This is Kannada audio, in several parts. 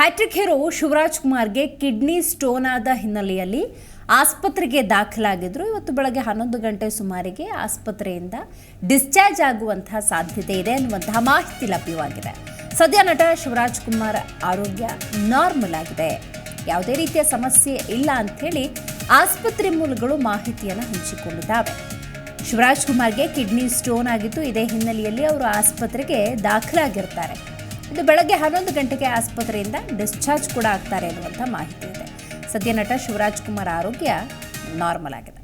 ಹ್ಯಾಟ್ರಿಕ್ ಹೀರೋ ಶಿವರಾಜ್ ಕುಮಾರ್ಗೆ ಕಿಡ್ನಿ ಸ್ಟೋನ್ ಆದ ಹಿನ್ನೆಲೆಯಲ್ಲಿ ಆಸ್ಪತ್ರೆಗೆ ದಾಖಲಾಗಿದ್ರು. ಇವತ್ತು ಬೆಳಗ್ಗೆ ಹನ್ನೊಂದು ಗಂಟೆ ಸುಮಾರಿಗೆ ಆಸ್ಪತ್ರೆಯಿಂದ ಡಿಸ್ಚಾರ್ಜ್ ಆಗುವಂತಹ ಸಾಧ್ಯತೆ ಇದೆ ಅನ್ನುವಂತಹ ಮಾಹಿತಿ ಲಭ್ಯವಾಗಿದೆ. ಸದ್ಯ ನಟ ಶಿವರಾಜ್ ಕುಮಾರ್ ಆರೋಗ್ಯ ನಾರ್ಮಲ್ ಆಗಿದೆ. ಯಾವುದೇ ರೀತಿಯ ಸಮಸ್ಯೆ ಇಲ್ಲ ಅಂಥೇಳಿ ಆಸ್ಪತ್ರೆ ಮೂಲಗಳು ಮಾಹಿತಿಯನ್ನು ಹಂಚಿಕೊಂಡಿದ್ದಾವೆ. ಶಿವರಾಜ್ ಕುಮಾರ್ಗೆ ಕಿಡ್ನಿ ಸ್ಟೋನ್ ಆಗಿದ್ದು ಇದೇ ಹಿನ್ನೆಲೆಯಲ್ಲಿ ಅವರು ಆಸ್ಪತ್ರೆಗೆ ದಾಖಲಾಗಿರ್ತಾರೆ. ಇದು ಬೆಳಗ್ಗೆ ಹನ್ನೊಂದು ಗಂಟೆಗೆ ಆಸ್ಪತ್ರೆಯಿಂದ ಡಿಸ್ಚಾರ್ಜ್ ಕೂಡ ಆಗ್ತಾರೆ ಅನ್ನುವಂಥ ಮಾಹಿತಿ ಇದೆ. ಸದ್ಯ ನಟ ಶಿವರಾಜ್ ಕುಮಾರ್ ಆರೋಗ್ಯ ನಾರ್ಮಲ್ ಆಗಿದೆ.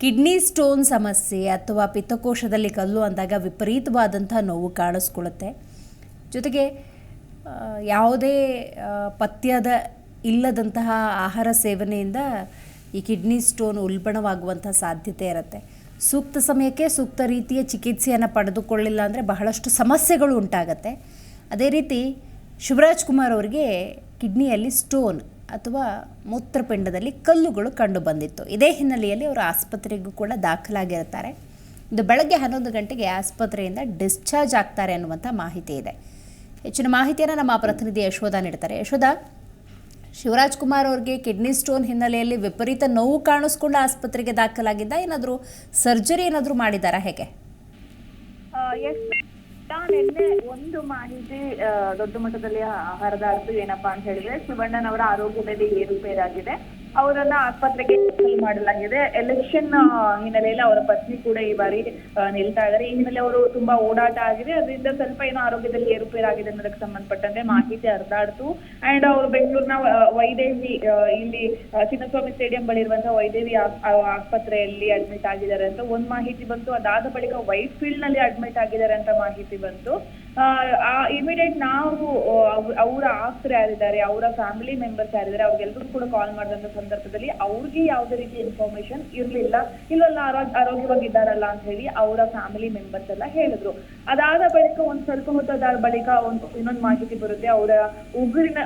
ಕಿಡ್ನಿ ಸ್ಟೋನ್ ಸಮಸ್ಯೆ ಅಥವಾ ಪಿತ್ತಕೋಶದಲ್ಲಿ ಕಲ್ಲು ಅಂದಾಗ ವಿಪರೀತವಾದಂಥ ನೋವು ಕಾಣಿಸ್ಕೊಳ್ಳುತ್ತೆ. ಜೊತೆಗೆ ಯಾವುದೇ ಪಥ್ಯದ ಇಲ್ಲದಂತಹ ಆಹಾರ ಸೇವನೆಯಿಂದ ಈ ಕಿಡ್ನಿ ಸ್ಟೋನ್ ಉಲ್ಬಣವಾಗುವಂಥ ಸಾಧ್ಯತೆ ಇರುತ್ತೆ. ಸೂಕ್ತ ಸಮಯಕ್ಕೆ ಸೂಕ್ತ ರೀತಿಯ ಚಿಕಿತ್ಸೆಯನ್ನು ಪಡೆದುಕೊಳ್ಳಿಲ್ಲ ಅಂದರೆ ಬಹಳಷ್ಟು ಸಮಸ್ಯೆಗಳು ಉಂಟಾಗತ್ತೆ. ಅದೇ ರೀತಿ ಶಿವರಾಜ್ ಕುಮಾರ್ ಅವರಿಗೆ ಕಿಡ್ನಿಯಲ್ಲಿ ಸ್ಟೋನ್ ಅಥವಾ ಮೂತ್ರಪಿಂಡದಲ್ಲಿ ಕಲ್ಲುಗಳು ಕಂಡು ಬಂದಿತ್ತು. ಇದೇ ಹಿನ್ನೆಲೆಯಲ್ಲಿ ಅವರು ಆಸ್ಪತ್ರೆಗೂ ಕೂಡ ದಾಖಲಾಗಿರ್ತಾರೆ ಇದು ಬೆಳಗ್ಗೆ ಹನ್ನೊಂದು ಗಂಟೆಗೆ ಆಸ್ಪತ್ರೆಯಿಂದ ಡಿಸ್ಚಾರ್ಜ್ ಆಗ್ತಾರೆ ಅನ್ನುವಂಥ ಮಾಹಿತಿ ಇದೆ. ಹೆಚ್ಚಿನ ಮಾಹಿತಿಯನ್ನು ನಮ್ಮ ಪ್ರತಿನಿಧಿ ಯಶೋಧ ನೀಡ್ತಾರೆ. ಯಶೋಧ ಶಿವರಾಜ್ ಕುಮಾರ್ ಅವ್ರಿಗೆ ಕಿಡ್ನಿ ಸ್ಟೋನ್ ಹಿನ್ನೆಲೆಯಲ್ಲಿ ವಿಪರೀತ ನೋವು ಕಾಣಿಸ್ಕೊಂಡು ಆಸ್ಪತ್ರೆಗೆ ದಾಖಲಾಗಿದ್ದ ಏನಾದರೂ ಸರ್ಜರಿ ಏನಾದರೂ ಮಾಡಿದಾರಾ ಹೇಗೆ? ನಿನ್ನೆ ಒಂದು ಮಾಹಿತಿ ದೊಡ್ಡ ಮಟ್ಟದಲ್ಲಿ ಹರಿದಾಡ್ತು ಏನಪ್ಪಾ ಅಂತ ಹೇಳಿದ್ರೆ ಶಿವಣ್ಣನವರ ಆರೋಗ್ಯದಲ್ಲಿ ಏರುಪೇರಾಗಿದೆ. ಅವರನ್ನ ಆಸ್ಪತ್ರೆಗೆ ಮಾಡಲಾಗಿದೆ. ಎಲೆಕ್ಷನ್ ಹಿನ್ನೆಲೆಯಲ್ಲಿ ಅವರ ಪತ್ನಿ ಕೂಡ ಈ ಬಾರಿ ಆ, ನಿಲ್ತಾ ಇದ್ದಾರೆ. ಈ ಹಿನ್ನೆಲೆ ಅವರು ತುಂಬಾ ಓಡಾಟ ಆಗಿದೆ. ಅದರಿಂದ ಸ್ವಲ್ಪ ಏನೋ ಆರೋಗ್ಯದಲ್ಲಿ ಏರುಪೇರಾಗಿದೆ ಅನ್ನೋದಕ್ಕೆ ಸಂಬಂಧಪಟ್ಟಂತೆ ಮಾಹಿತಿ ಹರಿದಾಡ್ತು. ಅಂಡ್ ಅವರು ಬೆಂಗಳೂರಿನ ವೈದೇವಿ ಆ, ಇಲ್ಲಿ ಚಿನ್ನಸ್ವಾಮಿ ಸ್ಟೇಡಿಯಂ ಬಳಿ ಇರುವಂತಹ ವೈದೇವಿ ಆ- ಆ- ಆಸ್ಪತ್ರೆಯಲ್ಲಿ ಅಡ್ಮಿಟ್ ಆಗಿದ್ದಾರೆ ಅಂತ ಒಂದ್ ಮಾಹಿತಿ ಬಂತು. ಅದಾದ ಬಳಿಕ ವೈಟ್ ಫೀಲ್ಡ್ನಲ್ಲಿ ಅಡ್ಮಿಟ್ ಆಗಿದ್ದಾರೆ ಅಂತ ಮಾಹಿತಿ ಬಂತು. ಇಮಿಡಿಯೇಟ್ ನಾವು ಅವರ ಆಪ್ತರು ಯಾರಿದ್ದಾರೆ, ಅವರ ಫ್ಯಾಮಿಲಿ ಮೆಂಬರ್ಸ್ ಯಾರಿದ್ದಾರೆ, ಅವ್ರಿಗೆಲ್ರಿಗೂ ಕೂಡ ಕಾಲ್ ಮಾಡಿದಂತ ಸಂದರ್ಭದಲ್ಲಿ ಅವ್ರಿಗೆ ಯಾವುದೇ ರೀತಿ ಇನ್ಫಾರ್ಮೇಶನ್ ಇರ್ಲಿಲ್ಲ. ಆರೋಗ್ಯವಾಗಿ ಇದ್ದಾರಲ್ಲ ಅಂತ ಹೇಳಿ ಅವರ ಫ್ಯಾಮಿಲಿ ಮೆಂಬರ್ಸ್ ಎಲ್ಲ ಹೇಳಿದ್ರು. ಅದಾದ ಬಳಿಕ ಒಂದ್ ಸ್ವಲ್ಪ ಹೊತ್ತಾದ ಬಳಿಕ ಒಂದು, ಇನ್ನೊಂದು ಮಾಹಿತಿ ಬರುತ್ತೆ. ಅವರ ಉಗುರಿನ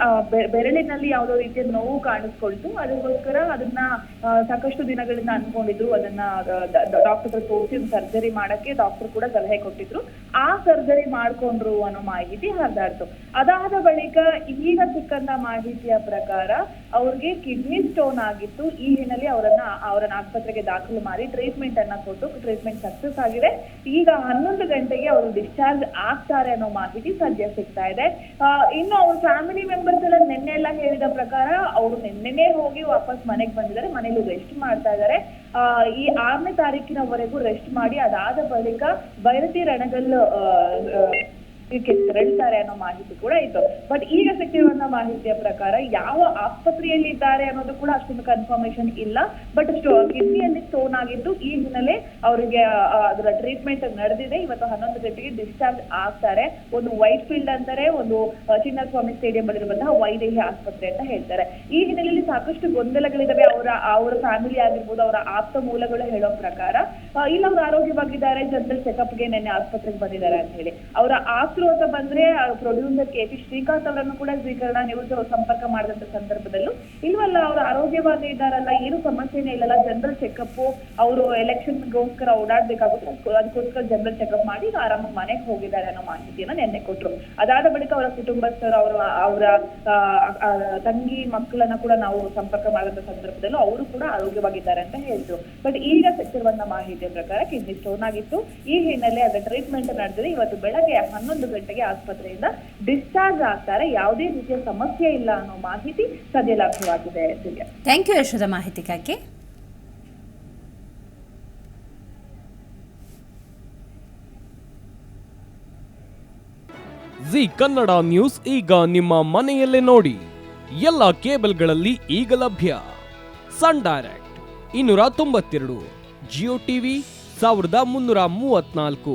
ಬೆರಳಿನಲ್ಲಿ ಯಾವುದೋ ರೀತಿಯ ನೋವು ಕಾಣಿಸ್ಕೊಳ್ತು. ಅದಕ್ಕೋಸ್ಕರ ಅದನ್ನ ಸಾಕಷ್ಟು ದಿನಗಳಿಂದ ಅನ್ಕೊಂಡಿದ್ರು. ಅದನ್ನ ಡಾಕ್ಟರ್ ತೋರಿಸಿ ಸರ್ಜರಿ ಮಾಡಕ್ಕೆ ಡಾಕ್ಟರ್ ಕೂಡ ಸಲಹೆ ಕೊಟ್ಟಿದ್ರು. ಆ ಸರ್ಜರಿ ಮಾಡ್ಕೊಂಡ್ರು ಅನ್ನೋ ಮಾಹಿತಿ ಹರಿದಾಡ್ತು. ಅದಾದ ಬಳಿಕ ಈಗ ಸಿಕ್ಕಂತ ಮಾಹಿತಿಯ ಪ್ರಕಾರ ಅವ್ರಿಗೆ ಕಿಡ್ನಿ ಸ್ಟೋನ್ ಆಗಿತ್ತು. ಈ ಹಿನ್ನೆಲೆ ಅವರನ್ನ ಅವರನ್ನ ಆಸ್ಪತ್ರೆಗೆ ದಾಖಲು ಮಾಡಿ ಟ್ರೀಟ್ಮೆಂಟ್ ಅನ್ನ ಕೊಟ್ಟು ಟ್ರೀಟ್ಮೆಂಟ್ ಸಕ್ಸಸ್ ಆಗಿದೆ. ಈಗ ಹನ್ನೊಂದು ಗಂಟೆಗೆ ಅವರು ಡಿಸ್ಚಾರ್ಜ್ ಆಗ್ತಾರೆ ಅನ್ನೋ ಮಾಹಿತಿ ಸದ್ಯ ಸಿಗ್ತಾ ಇದೆ. ಇನ್ನು ಅವ್ರ ಫ್ಯಾಮಿಲಿ ಮೆಂಬರ್ಸ್ ಎಲ್ಲ ನಿನ್ನೆ ಎಲ್ಲ ಹೇಳಿದ ಪ್ರಕಾರ ಅವರು ನಿನ್ನೆನೆ ಹೋಗಿ ವಾಪಸ್ ಮನೆಗೆ ಬಂದಿದ್ದಾರೆ. ಮನೇಲಿ ರೆಸ್ಟ್ ಮಾಡ್ತಾ ಇದ್ದಾರೆ. ಈ ಆರನೇ ತಾರೀಕಿನವರೆಗೂ ರೆಸ್ಟ್ ಮಾಡಿ ಅದಾದ ಬಳಿಕ ಬೈರತಿ ರಣಗಲ್ ಇದಕ್ಕೆ ತೆರಳ್ತಾರೆ ಅನ್ನೋ ಮಾಹಿತಿ ಕೂಡ ಇತ್ತು. ಬಟ್ ಈಗ ಸಿಕ್ಕಿರುವಂತ ಮಾಹಿತಿಯ ಪ್ರಕಾರ ಯಾವ ಆಸ್ಪತ್ರೆಯಲ್ಲಿ ಇದ್ದಾರೆ ಅನ್ನೋದು ಕೂಡ ಅಷ್ಟೊಂದು ಕನ್ಫರ್ಮೇಶನ್ ಇಲ್ಲ. ಬಟ್ ಕಿಡ್ನಿಯಲ್ಲಿ ಸ್ಟೋನ್ ಆಗಿದ್ದು ಈ ಹಿನ್ನೆಲೆ ಅವರಿಗೆ ಅದರ ಟ್ರೀಟ್ಮೆಂಟ್ ನಡೆದಿದೆ. ಇವತ್ತು ಹನ್ನೊಂದು ಗಂಟೆಗೆ ಡಿಸ್ಚಾರ್ಜ್ ಆಗ್ತಾರೆ. ಒಂದು ವೈಟ್ ಫೀಲ್ಡ್ ಅಂತಾರೆ, ಒಂದು ಚಿನ್ನಸ್ವಾಮಿ ಸ್ಟೇಡಿಯಂ ಅಲ್ಲಿರುವಂತಹ ವೈದೇಹಿ ಆಸ್ಪತ್ರೆ ಅಂತ ಹೇಳ್ತಾರೆ. ಈ ಹಿನ್ನೆಲೆಯಲ್ಲಿ ಸಾಕಷ್ಟು ಗೊಂದಲಗಳಿದಾವೆ. ಅವರ ಅವರ ಫ್ಯಾಮಿಲಿ ಆಗಿರ್ಬೋದು, ಅವರ ಆಪ್ತ ಮೂಲಗಳು ಹೇಳೋ ಪ್ರಕಾರ. ಇಲ್ಲ, ಅವರು ಆರೋಗ್ಯವಾಗಿದ್ದಾರೆ. ಜನರಲ್ ಚೆಕಪ್ಗೆ ನಿನ್ನೆ ಆಸ್ಪತ್ರೆಗೆ ಬಂದಿದ್ದಾರೆ ಅಂತ ಹೇಳಿ. ಅವರ ಆಪ್ತರು ಅಂತ ಬಂದ್ರೆ ಪ್ರೊಡ್ಯೂಸರ್ ಕೆ ಪಿ ಶ್ರೀಕಾಂತ್ ಅವರನ್ನು ಕೂಡ ಸ್ವೀಕರಣ ನ್ಯೂಸ್ ಸಂಪರ್ಕ ಮಾಡಿದಂತ ಸಂದರ್ಭದಲ್ಲೂ. ಇಲ್ವಲ್ಲ, ಅವರು ಆರೋಗ್ಯವಾಗಿ ಇದ್ದಾರಲ್ಲ, ಏನು ಸಮಸ್ಯೆನೇ ಇಲ್ಲಲ್ಲ ಜನರಲ್ ಚೆಕಪ್ ಅವರು ಎಲೆಕ್ಷನ್ಗೋಸ್ಕರ ಓಡಾಡ್ಬೇಕಾಗುತ್ತೆ ಅದಕ್ಕೋ- ಅದಕ್ಕೋಸ್ಕರ ಜನರಲ್ ಚೆಕಪ್ ಮಾಡಿ ಆರಾಮ ಮನೆಗೆ ಹೋಗಿದ್ದಾರೆ ಅನ್ನೋ ಮಾಹಿತಿಯನ್ನ ನಿನ್ನೆ ಕೊಟ್ರು. ಅದಾದ ಬಳಿಕ ಅವರ ಕುಟುಂಬಸ್ಥರು, ಅವರ ಅವರ ತಂಗಿ, ಮಕ್ಕಳನ್ನ ಕೂಡ ನಾವು ಸಂಪರ್ಕ ಮಾಡಿದಂತ ಸಂದರ್ಭದಲ್ಲೂ ಅವರು ಕೂಡ ಆರೋಗ್ಯವಾಗಿದ್ದಾರೆ ಅಂತ ಹೇಳಿದ್ರು. ಬಟ್ ಈಗ ಸಿಕ್ಕಿರುವಂತ ಮಾಹಿತಿಯ ಪ್ರಕಾರ ಕಿಡ್ನಿ ಸ್ಟೋನ್ ಆಗಿತ್ತು. ಈ ಹಿನ್ನೆಲೆ ಅದರ ಟ್ರೀಟ್ಮೆಂಟ್ ನಡೆದಿದೆ. ಇವತ್ತು ಬೆಳಗ್ಗೆ ಹನ್ನೊಂದು ಗಂಟೆಗೆ ಆಸ್ಪತ್ರೆಯಿಂದ ಡಿಸ್ಚಾರ್ಜ್ ಆಗ್ತಾರೆ. ಯಾವುದೇ ರೀತಿಯ ಸಮಸ್ಯೆ ಇಲ್ಲ ಅನ್ನೋ ಮಾಹಿತಿ ಸದ್ಯ ಲಭ್ಯವಾಗಿದೆ ಥ್ಯಾಂಕ್ ಯು ಯಶೋಧ ಮಾಹಿತಿಗಾಗಿ ಜಿ ಕನ್ನಡ ನ್ಯೂಸ್ ಈಗ ನಿಮ್ಮ ಮನೆಯಲ್ಲೇ ನೋಡಿ. ಎಲ್ಲ ಕೇಬಲ್ಗಳಲ್ಲಿ ಈಗ ಲಭ್ಯ. ಸನ್ ಡೈರೆಕ್ಟ್ ಇನ್ನೂರ ತೊಂಬತ್ತೆರಡು ಜಿಯೋ ಟಿವಿ ಸಾವಿರದ ಮುನ್ನೂರ ಮೂವತ್ನಾಲ್ಕು